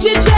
Don't you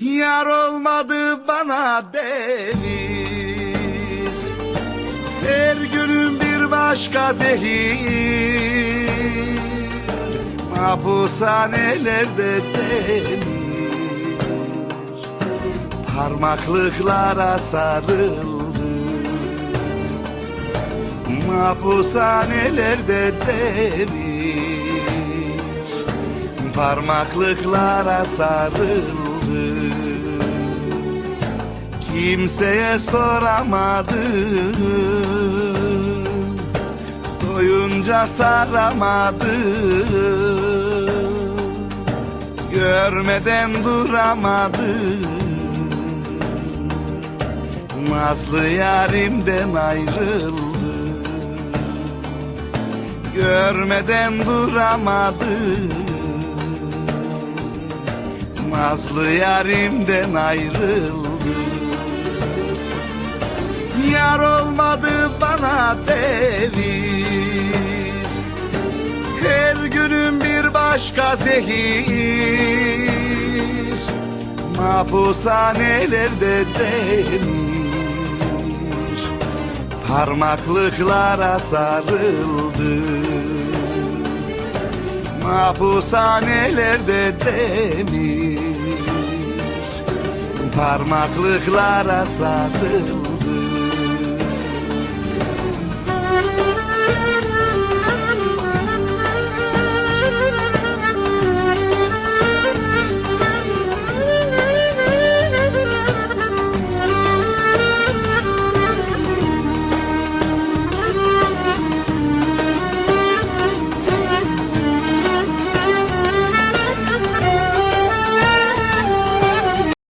Yar olmadı bana devir Her günüm bir başka zehir. Mahpushanelerde demir. Parmaklıklara sarıldım Mahpushanelerde demir. Parmaklıklara sarıldı Kimseye soramadım. Doyunca saramadım. Görmeden duramadım. Nazlı yarimden ayrıldım. Görmeden duramadım. Nazlı yarimden ayrıldım Yar olmadı bana devir. Her günüm bir başka zehir. Mahpushanelerde demir. Parmaklıklara sarıldı. Mahpushanelerde demir. Parmaklıklara sarıldı